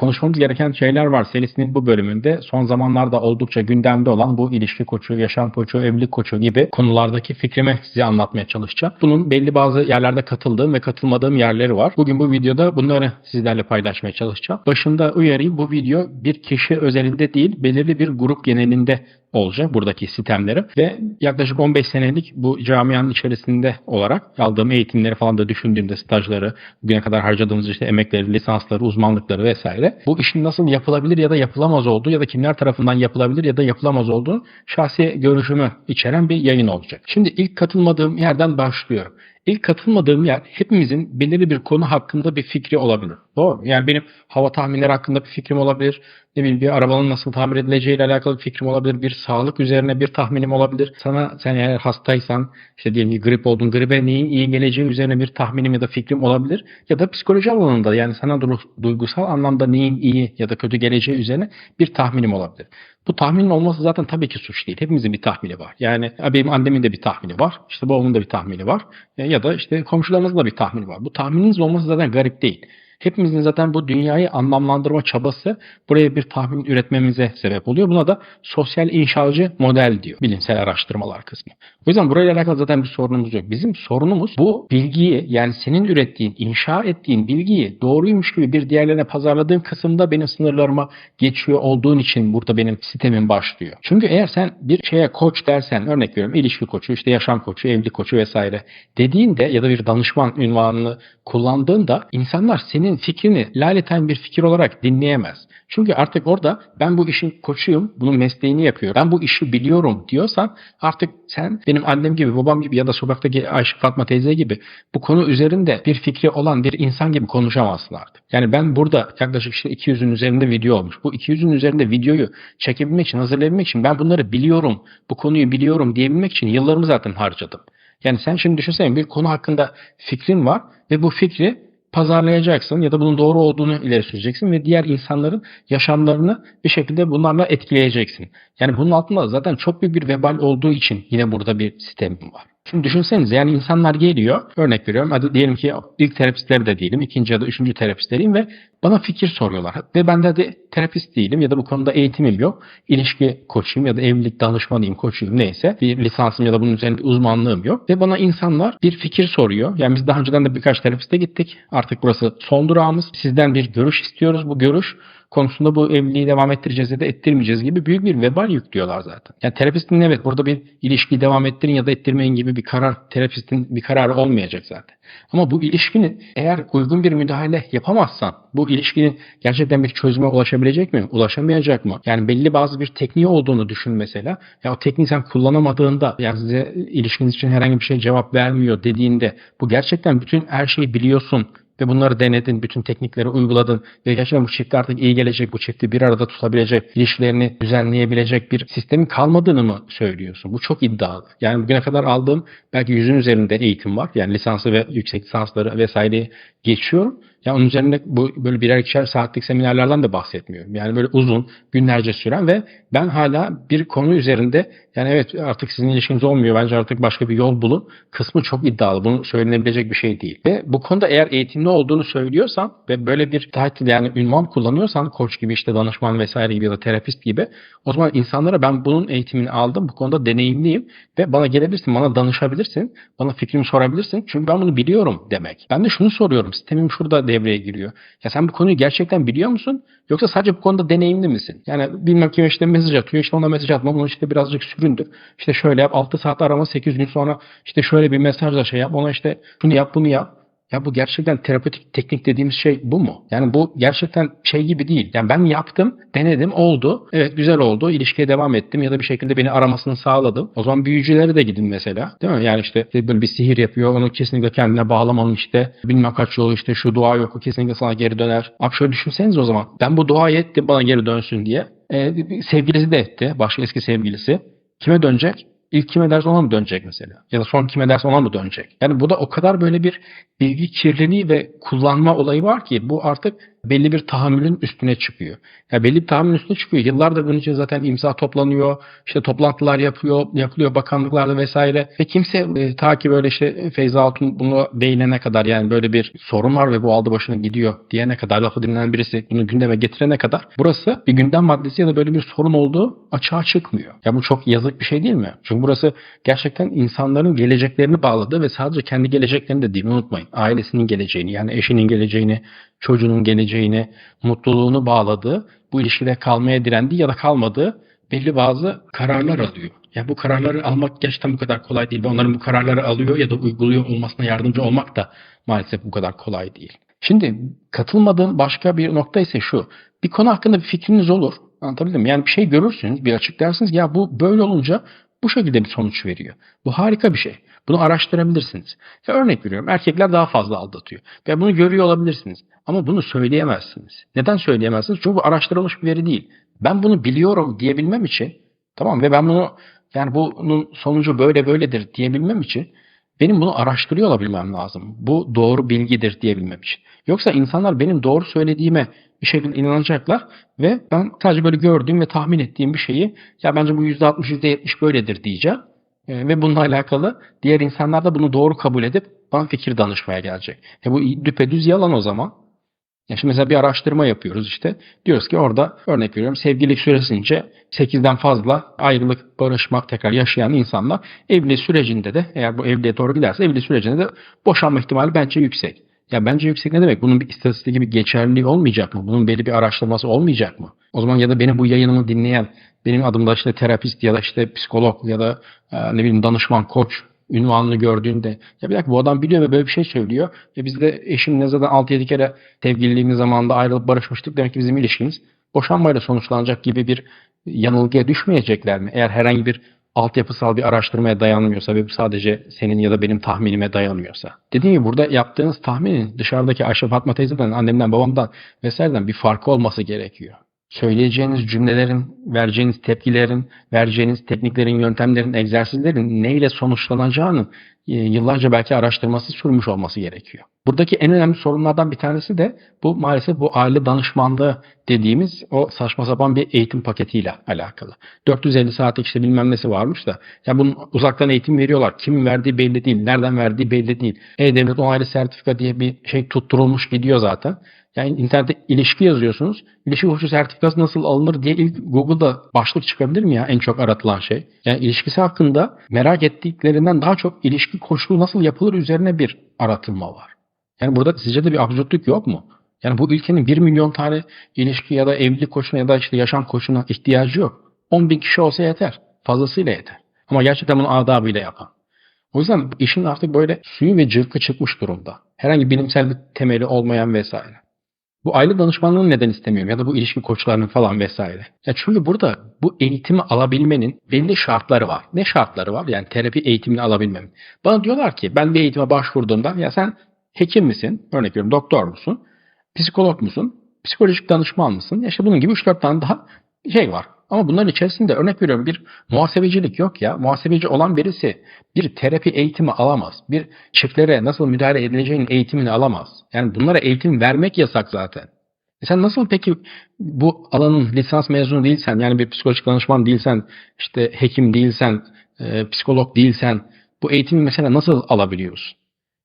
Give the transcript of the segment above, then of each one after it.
konuşmamız gereken şeyler var serisinin bu bölümünde. Son zamanlarda oldukça gündemde olan bu ilişki koçu, yaşam koçu, evlilik koçu gibi konulardaki fikrimi size anlatmaya çalışacağım. Bunun belli bazı yerlerde katıldığım ve katılmadığım yerleri var. Bugün bu videoda bunları sizlerle paylaşmaya çalışacağım. Başında uyarayım bu video bir kişi özelinde değil belirli bir grup genelinde olacak buradaki sistemleri ve yaklaşık 15 senelik bu camianın içerisinde olarak aldığım eğitimleri falan da düşündüğümde stajları, bugüne kadar harcadığımız işte emekleri, lisansları, uzmanlıkları vesaire bu işin nasıl yapılabilir ya da yapılamaz olduğu ya da kimler tarafından yapılabilir ya da yapılamaz olduğu şahsi görüşümü içeren bir yayın olacak. Şimdi ilk katılmadığım yerden başlıyorum. İlk katılmadığım yer hepimizin belirli bir konu hakkında bir fikri olabilir. Doğru mu? Yani benim hava tahminleri hakkında bir fikrim olabilir. Ne bileyim bir arabanın nasıl tamir edileceği ile alakalı bir fikrim olabilir. Bir sağlık üzerine bir tahminim olabilir. Sana sen eğer hastaysan işte diyelim ki grip oldun. Gribe neyin iyi geleceği üzerine bir tahminim ya da fikrim olabilir. Ya da psikoloji alanında yani sana du- duygusal anlamda neyin iyi ya da kötü geleceği üzerine bir tahminim olabilir. Bu tahminin olması zaten tabii ki suç değil. Hepimizin bir tahmini var. Yani benim annemin de bir tahmini var. İşte babamın da bir tahmini var. E, Ya da işte komşularımızın da bir tahmini var. Bu tahmininiz olması zaten garip değil. Hepimizin zaten bu dünyayı anlamlandırma çabası buraya bir tahmin üretmemize sebep oluyor. Buna da sosyal inşacı model diyor bilimsel araştırmalar kısmı. O yüzden burayla alakalı zaten bir sorunumuz yok. Bizim sorunumuz bu bilgiyi yani senin ürettiğin, inşa ettiğin bilgiyi doğruymuş gibi bir diğerlerine pazarladığın kısımda benim sınırlarıma geçiyor olduğun için burada benim sistemin başlıyor. Çünkü eğer sen bir şeye koç dersen örnek veriyorum ilişki koçu, işte yaşam koçu, evlilik koçu vesaire dediğinde ya da bir danışman ünvanını kullandığında insanlar senin fikrini laleten bir fikir olarak dinleyemez. Çünkü artık orada ben bu işin koçuyum, bunun mesleğini yapıyorum, ben bu işi biliyorum diyorsan artık sen benim annem gibi, babam gibi ya da sokaktaki Ayşe Fatma teyze gibi bu konu üzerinde bir fikri olan bir insan gibi konuşamazsın artık. Yani ben burada yaklaşık işte 200'ün üzerinde video olmuş. Bu 200'ün üzerinde videoyu çekebilmek için, hazırlayabilmek için ben bunları biliyorum, bu konuyu biliyorum diyebilmek için yıllarımı zaten harcadım. Yani sen şimdi düşünsene bir konu hakkında fikrin var ve bu fikri pazarlayacaksın ya da bunun doğru olduğunu ileri süreceksin ve diğer insanların yaşamlarını bir şekilde bunlarla etkileyeceksin. Yani bunun altında zaten çok büyük bir vebal olduğu için yine burada bir sistemim var. Şimdi düşünsenize yani insanlar geliyor örnek veriyorum hadi diyelim ki ilk terapistleri de değilim ikinci ya da üçüncü terapistleriyim ve bana fikir soruyorlar. Ve ben de hadi terapist değilim ya da bu konuda eğitimim yok ilişki koçuyum ya da evlilik danışmanıyım koçuyum neyse bir lisansım ya da bunun üzerine bir uzmanlığım yok. Ve bana insanlar bir fikir soruyor. Yani biz daha önceden de birkaç terapiste gittik. Artık burası son durağımız. Sizden bir görüş istiyoruz. Bu görüş konusunda bu evliliği devam ettireceğiz ya da ettirmeyeceğiz gibi büyük bir vebal yüklüyorlar zaten. Yani terapistin evet burada bir ilişkiyi devam ettirin ya da ettirmeyin gibi bir karar terapistin bir kararı olmayacak zaten. Ama bu ilişkinin eğer uygun bir müdahale yapamazsan bu ilişkinin gerçekten bir çözüme ulaşabilecek mi? Ulaşamayacak mı? Yani belli bazı bir tekniği olduğunu düşün mesela. Ya o tekniği sen kullanamadığında yani size ilişkiniz için herhangi bir şey cevap vermiyor dediğinde bu gerçekten bütün her şeyi biliyorsun ve bunları denedin, bütün teknikleri uyguladın ve gerçekten bu çifte artık iyi gelecek, bu çifti bir arada tutabilecek, ilişkilerini düzenleyebilecek bir sistemin kalmadığını mı söylüyorsun? Bu çok iddialı. Yani bugüne kadar aldığım belki yüzün üzerinde eğitim var. Yani lisansı ve yüksek lisansları vesaireyi geçiyorum. Ya onun üzerinde bu böyle birer ikişer saatlik seminerlerden de bahsetmiyorum. Yani böyle uzun, günlerce süren ve ben hala bir konu üzerinde yani evet artık sizin ilişkiniz olmuyor. Bence artık başka bir yol bulun. Kısmı çok iddialı. Bunu söylenebilecek bir şey değil. Ve bu konuda eğer eğitimli olduğunu söylüyorsan ve böyle bir title yani ünvan kullanıyorsan koç gibi işte danışman vesaire gibi ya da terapist gibi o zaman insanlara ben bunun eğitimini aldım. Bu konuda deneyimliyim ve bana gelebilirsin, bana danışabilirsin, bana fikrimi sorabilirsin. Çünkü ben bunu biliyorum demek. Ben de şunu soruyorum. Sistemim şurada devreye giriyor. Ya sen bu konuyu gerçekten biliyor musun? Yoksa sadece bu konuda deneyimli misin? Yani bilmem kim işte mesaj atıyor. işte ona mesaj atma. Bunu işte birazcık süründür. İşte şöyle yap. 6 saat arama 8 gün sonra işte şöyle bir mesajla şey yap. Ona işte şunu yap bunu yap. Ya bu gerçekten terapötik teknik dediğimiz şey bu mu? Yani bu gerçekten şey gibi değil. Yani ben yaptım, denedim, oldu. Evet güzel oldu. İlişkiye devam ettim ya da bir şekilde beni aramasını sağladım. O zaman büyücülere de gidin mesela. Değil mi? Yani işte böyle bir sihir yapıyor. Onu kesinlikle kendine bağlamanın işte bilmem kaç yolu işte şu dua yok. O kesinlikle sana geri döner. Abi şöyle düşünseniz o zaman. Ben bu duayı ettim bana geri dönsün diye. Ee, sevgilisi de etti. Başka eski sevgilisi. Kime dönecek? İlk kime derse ona mı dönecek mesela? Ya da son kime derse ona mı dönecek? Yani bu da o kadar böyle bir bilgi kirliliği ve kullanma olayı var ki bu artık belli bir tahammülün üstüne çıkıyor. Ya belli bir tahammülün üstüne çıkıyor. Yıllardır bunun için zaten imza toplanıyor. işte toplantılar yapıyor, yapılıyor bakanlıklarda vesaire. Ve kimse e, ta ki böyle işte Feyza Altun bunu değinene kadar yani böyle bir sorun var ve bu aldı başına gidiyor diyene kadar lafı dinlenen birisi bunu gündeme getirene kadar burası bir gündem maddesi ya da böyle bir sorun olduğu açığa çıkmıyor. Ya bu çok yazık bir şey değil mi? Çünkü burası gerçekten insanların geleceklerini bağladı ve sadece kendi geleceklerini de değil unutmayın. Ailesinin geleceğini yani eşinin geleceğini, çocuğunun geleceğini, mutluluğunu bağladığı, bu ilişkide kalmaya direndiği ya da kalmadığı belli bazı kararlar alıyor. Ya bu kararları almak gerçekten bu kadar kolay değil ve onların bu kararları alıyor ya da uyguluyor olmasına yardımcı olmak da maalesef bu kadar kolay değil. Şimdi katılmadığım başka bir nokta ise şu. Bir konu hakkında bir fikriniz olur. Anlatabildim mi? Yani bir şey görürsünüz, bir açık dersiniz ki ya bu böyle olunca bu şekilde bir sonuç veriyor. Bu harika bir şey. Bunu araştırabilirsiniz. Ya örnek veriyorum erkekler daha fazla aldatıyor. Ve bunu görüyor olabilirsiniz. Ama bunu söyleyemezsiniz. Neden söyleyemezsiniz? Çünkü bu araştırılmış bir veri değil. Ben bunu biliyorum diyebilmem için tamam ve ben bunu yani bunun sonucu böyle böyledir diyebilmem için benim bunu araştırıyor olabilmem lazım. Bu doğru bilgidir diyebilmem için. Yoksa insanlar benim doğru söylediğime bir şekilde inanacaklar ve ben sadece böyle gördüğüm ve tahmin ettiğim bir şeyi ya bence bu %60 %70 böyledir diyeceğim. E, ve bununla alakalı diğer insanlar da bunu doğru kabul edip bana fikir danışmaya gelecek. E bu düpedüz yalan o zaman. Ya şimdi mesela bir araştırma yapıyoruz işte. Diyoruz ki orada örnek veriyorum sevgililik süresince 8'den fazla ayrılık, barışmak, tekrar yaşayan insanlar evlilik sürecinde de eğer bu evliliğe doğru giderse evlilik sürecinde de boşanma ihtimali bence yüksek. Ya bence yüksek ne demek? Bunun bir istatistik gibi geçerliliği olmayacak mı? Bunun belli bir araştırması olmayacak mı? O zaman ya da benim bu yayınımı dinleyen, benim adımda işte terapist ya da işte psikolog ya da ne bileyim danışman, koç ünvanını gördüğünde ya bir dakika bu adam biliyor ve böyle bir şey söylüyor. Ve biz de eşimle zaten 6-7 kere sevgililiğimiz zamanında ayrılıp barışmıştık. Demek ki bizim ilişkimiz boşanmayla sonuçlanacak gibi bir yanılgıya düşmeyecekler mi? Eğer herhangi bir altyapısal bir araştırmaya dayanmıyorsa ve bu sadece senin ya da benim tahminime dayanmıyorsa. Dediğim gibi burada yaptığınız tahminin dışarıdaki Ayşe Fatma teyzeden, annemden, babamdan vesaireden bir farkı olması gerekiyor. Söyleyeceğiniz cümlelerin, vereceğiniz tepkilerin, vereceğiniz tekniklerin, yöntemlerin, egzersizlerin neyle sonuçlanacağını e, yıllarca belki araştırması sürmüş olması gerekiyor. Buradaki en önemli sorunlardan bir tanesi de bu maalesef bu aile danışmanlığı dediğimiz o saçma sapan bir eğitim paketiyle alakalı. 450 saatlik işte bilmem nesi varmış da ya bunun uzaktan eğitim veriyorlar. Kimin verdiği belli değil. Nereden verdiği belli değil. E-Devlet onaylı sertifika diye bir şey tutturulmuş gidiyor zaten. Yani internette ilişki yazıyorsunuz. İlişki koçu sertifikası nasıl alınır diye ilk Google'da başlık çıkabilir mi ya en çok aratılan şey? Yani ilişkisi hakkında merak ettiklerinden daha çok ilişki koçluğu nasıl yapılır üzerine bir aratılma var. Yani burada sizce de bir absürtlük yok mu? Yani bu ülkenin 1 milyon tane ilişki ya da evlilik koçuna ya da işte yaşam koçuna ihtiyacı yok. 10 bin kişi olsa yeter. Fazlasıyla yeter. Ama gerçekten bunu adabıyla yapan. O yüzden işin artık böyle suyu ve cırkı çıkmış durumda. Herhangi bilimsel bir temeli olmayan vesaire. Bu aile danışmanlığını neden istemiyorum ya da bu ilişki koçlarının falan vesaire. Ya çünkü burada bu eğitimi alabilmenin belli şartları var. Ne şartları var? Yani terapi eğitimini alabilmem. Bana diyorlar ki ben bir eğitime başvurduğumda ya sen hekim misin? Örnek veriyorum doktor musun? Psikolog musun? Psikolojik danışman mısın? Ya işte bunun gibi 3-4 tane daha şey var. Ama bunların içerisinde örnek veriyorum bir muhasebecilik yok ya. Muhasebeci olan birisi bir terapi eğitimi alamaz. Bir çiftlere nasıl müdahale edileceğinin eğitimini alamaz. Yani bunlara eğitim vermek yasak zaten. E sen nasıl peki bu alanın lisans mezunu değilsen yani bir psikolojik danışman değilsen işte hekim değilsen e, psikolog değilsen bu eğitimi mesela nasıl alabiliyorsun?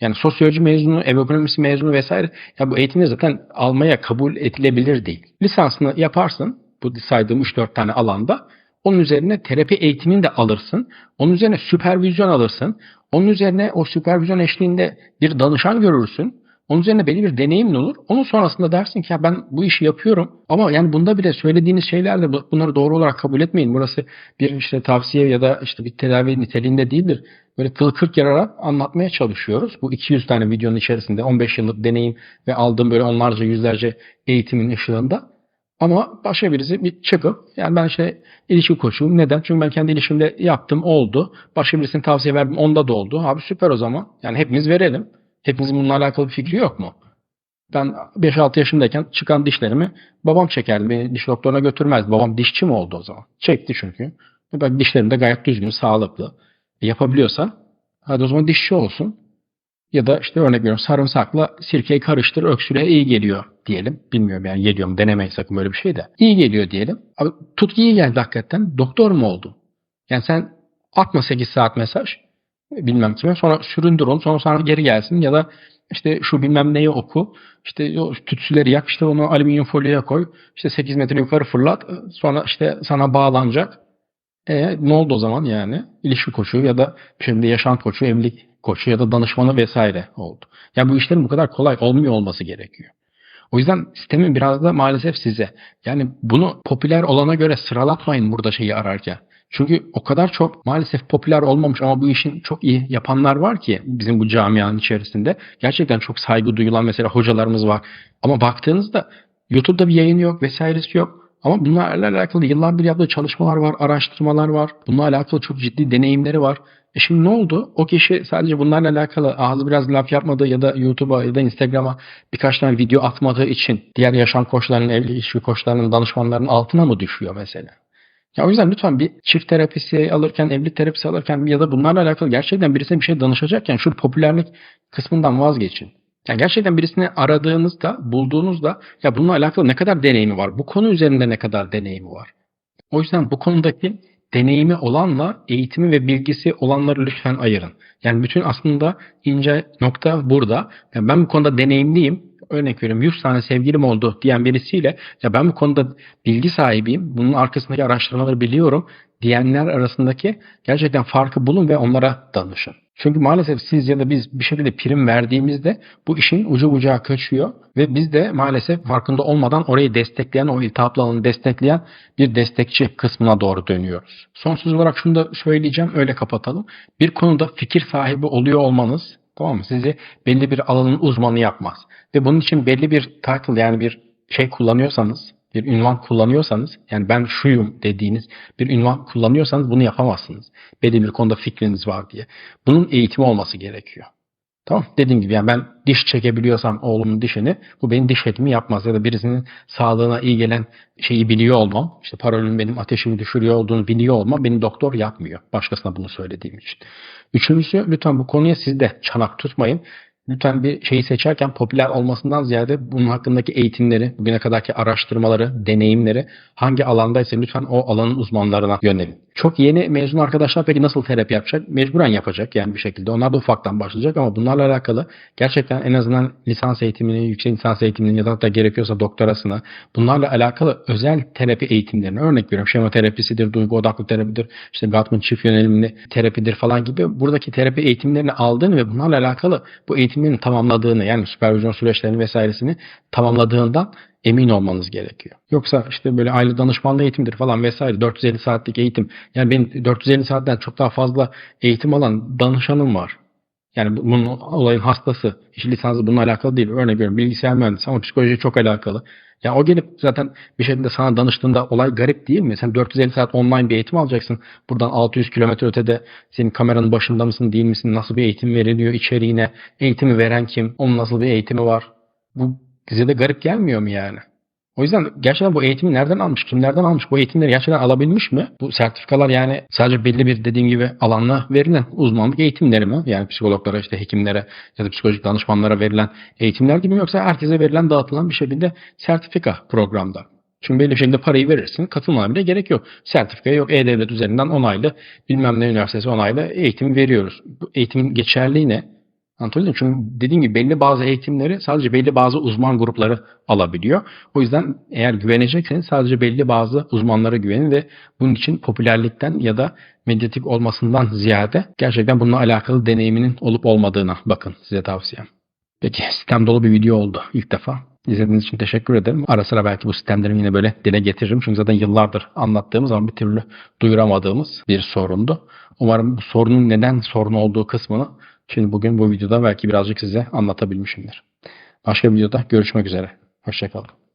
Yani sosyoloji mezunu, ev ekonomisi mezunu vesaire ya bu eğitimi zaten almaya kabul edilebilir değil. Lisansını yaparsın bu saydığım 3-4 tane alanda. Onun üzerine terapi eğitimini de alırsın. Onun üzerine süpervizyon alırsın. Onun üzerine o süpervizyon eşliğinde bir danışan görürsün. Onun üzerine belli bir deneyimin olur. Onun sonrasında dersin ki ya ben bu işi yapıyorum ama yani bunda bile söylediğiniz şeyler de bunları doğru olarak kabul etmeyin. Burası bir işte tavsiye ya da işte bir tedavi niteliğinde değildir. Böyle kıl kırk yararak anlatmaya çalışıyoruz. Bu 200 tane videonun içerisinde 15 yıllık deneyim ve aldığım böyle onlarca yüzlerce eğitimin ışığında. Ama başka birisi bir çıkıp yani ben işte ilişki koçuyum. Neden? Çünkü ben kendi ilişkimde yaptım oldu. Başka birisine tavsiye verdim onda da oldu. Abi süper o zaman. Yani hepimiz verelim. Hepimizin bununla alakalı bir fikri yok mu? Ben 5-6 yaşındayken çıkan dişlerimi babam çekerdi. Beni diş doktoruna götürmezdi. Babam dişçi mi oldu o zaman? Çekti çünkü. Ben dişlerim de gayet düzgün, sağlıklı. E yapabiliyorsa hadi o zaman dişçi olsun. Ya da işte örnek veriyorum sarımsakla sirkeyi karıştır öksürüğe iyi geliyor diyelim. Bilmiyorum yani geliyor mu denemeyin sakın böyle bir şey de. İyi geliyor diyelim. Abi tut iyi geldi hakikaten. Doktor mu oldun? Yani sen atma 8 saat mesaj bilmem kime sonra süründür onu sonra sana geri gelsin ya da işte şu bilmem neyi oku işte o tütsüleri yak işte onu alüminyum folyoya koy işte 8 metre yukarı fırlat sonra işte sana bağlanacak. E ne oldu o zaman yani? İlişki koçu ya da şimdi yaşam koçu, evlilik koçu ya da danışmanı vesaire oldu. Yani bu işlerin bu kadar kolay olmuyor olması gerekiyor. O yüzden sistemin biraz da maalesef size. Yani bunu popüler olana göre sıralatmayın burada şeyi ararken. Çünkü o kadar çok maalesef popüler olmamış ama bu işin çok iyi yapanlar var ki bizim bu camianın içerisinde. Gerçekten çok saygı duyulan mesela hocalarımız var. Ama baktığınızda YouTube'da bir yayın yok vesairesi yok. Ama bunlarla alakalı yıllardır yaptığı çalışmalar var, araştırmalar var. Bununla alakalı çok ciddi deneyimleri var. E şimdi ne oldu? O kişi sadece bunlarla alakalı ağzı biraz laf yapmadığı ya da YouTube'a ya da Instagram'a birkaç tane video atmadığı için diğer yaşam koçlarının, evli ilişki koçlarının, danışmanlarının altına mı düşüyor mesela? Ya o yüzden lütfen bir çift terapisi alırken, evlilik terapisi alırken ya da bunlarla alakalı gerçekten birisine bir şey danışacakken şu popülerlik kısmından vazgeçin. Yani gerçekten birisini aradığınızda, bulduğunuzda ya bununla alakalı ne kadar deneyimi var? Bu konu üzerinde ne kadar deneyimi var? O yüzden bu konudaki deneyimi olanla eğitimi ve bilgisi olanları lütfen ayırın. Yani bütün aslında ince nokta burada. Yani ben bu konuda deneyimliyim. Örnek veriyorum 100 tane sevgilim oldu diyen birisiyle ya ben bu konuda bilgi sahibiyim. Bunun arkasındaki araştırmaları biliyorum diyenler arasındaki gerçekten farkı bulun ve onlara danışın. Çünkü maalesef siz ya da biz bir şekilde prim verdiğimizde bu işin ucu bucağı kaçıyor ve biz de maalesef farkında olmadan orayı destekleyen, o iltihaplı alanı destekleyen bir destekçi kısmına doğru dönüyoruz. Sonsuz olarak şunu da söyleyeceğim, öyle kapatalım. Bir konuda fikir sahibi oluyor olmanız tamam mı? Sizi belli bir alanın uzmanı yapmaz. Ve bunun için belli bir title yani bir şey kullanıyorsanız, bir ünvan kullanıyorsanız, yani ben şuyum dediğiniz bir ünvan kullanıyorsanız bunu yapamazsınız. Belli bir konuda fikriniz var diye. Bunun eğitimi olması gerekiyor. Tamam Dediğim gibi yani ben diş çekebiliyorsam oğlumun dişini bu benim diş etimi yapmaz. Ya da birisinin sağlığına iyi gelen şeyi biliyor olmam. işte parolün benim ateşimi düşürüyor olduğunu biliyor olmam. Benim doktor yapmıyor. Başkasına bunu söylediğim için. Üçüncüsü lütfen bu konuya siz de çanak tutmayın. Lütfen bir şeyi seçerken popüler olmasından ziyade bunun hakkındaki eğitimleri, bugüne kadarki araştırmaları, deneyimleri hangi alandaysa lütfen o alanın uzmanlarına yönelin. Çok yeni mezun arkadaşlar peki nasıl terapi yapacak? Mecburen yapacak yani bir şekilde. Onlar da ufaktan başlayacak ama bunlarla alakalı gerçekten en azından lisans eğitimini, yüksek lisans eğitimini ya da hatta gerekiyorsa doktorasını bunlarla alakalı özel terapi eğitimlerini örnek veriyorum. Şema terapisidir, duygu odaklı terapidir, işte Gottman çift yönelimli terapidir falan gibi buradaki terapi eğitimlerini aldığını ve bunlarla alakalı bu eğitimlerin tamamladığını yani süpervizyon süreçlerini vesairesini tamamladığından emin olmanız gerekiyor. Yoksa işte böyle aile danışmanlığı eğitimdir falan vesaire 450 saatlik eğitim. Yani benim 450 saatten çok daha fazla eğitim alan danışanım var. Yani bunun olayın hastası. İş lisansı bununla alakalı değil. Örnek veriyorum bilgisayar mühendisi ama psikoloji çok alakalı. Ya o gelip zaten bir şekilde sana danıştığında olay garip değil mi? Sen 450 saat online bir eğitim alacaksın. Buradan 600 kilometre ötede senin kameranın başında mısın değil misin? Nasıl bir eğitim veriliyor içeriğine? Eğitimi veren kim? Onun nasıl bir eğitimi var? Bu size de garip gelmiyor mu yani? O yüzden gerçekten bu eğitimi nereden almış, kimlerden almış, bu eğitimleri gerçekten alabilmiş mi? Bu sertifikalar yani sadece belli bir dediğim gibi alanla verilen uzmanlık eğitimleri mi? Yani psikologlara, işte hekimlere ya da psikolojik danışmanlara verilen eğitimler gibi mi? Yoksa herkese verilen, dağıtılan bir şekilde sertifika programda. Çünkü belli bir şekilde parayı verirsin, katılmana bile gerek yok. Sertifika yok, E-Devlet üzerinden onaylı, bilmem ne üniversitesi onaylı eğitim veriyoruz. Bu eğitimin geçerliği ne? Anlatabildim? Çünkü dediğim gibi belli bazı eğitimleri sadece belli bazı uzman grupları alabiliyor. O yüzden eğer güvenecekseniz sadece belli bazı uzmanlara güvenin ve bunun için popülerlikten ya da medyatik olmasından ziyade gerçekten bununla alakalı deneyiminin olup olmadığına bakın size tavsiyem. Peki sistem dolu bir video oldu ilk defa. İzlediğiniz için teşekkür ederim. Ara sıra belki bu sistemlerimi yine böyle dile getiririm. Çünkü zaten yıllardır anlattığımız ama bir türlü duyuramadığımız bir sorundu. Umarım bu sorunun neden sorun olduğu kısmını Şimdi bugün bu videoda belki birazcık size anlatabilmişimdir. Başka bir videoda görüşmek üzere. Hoşçakalın.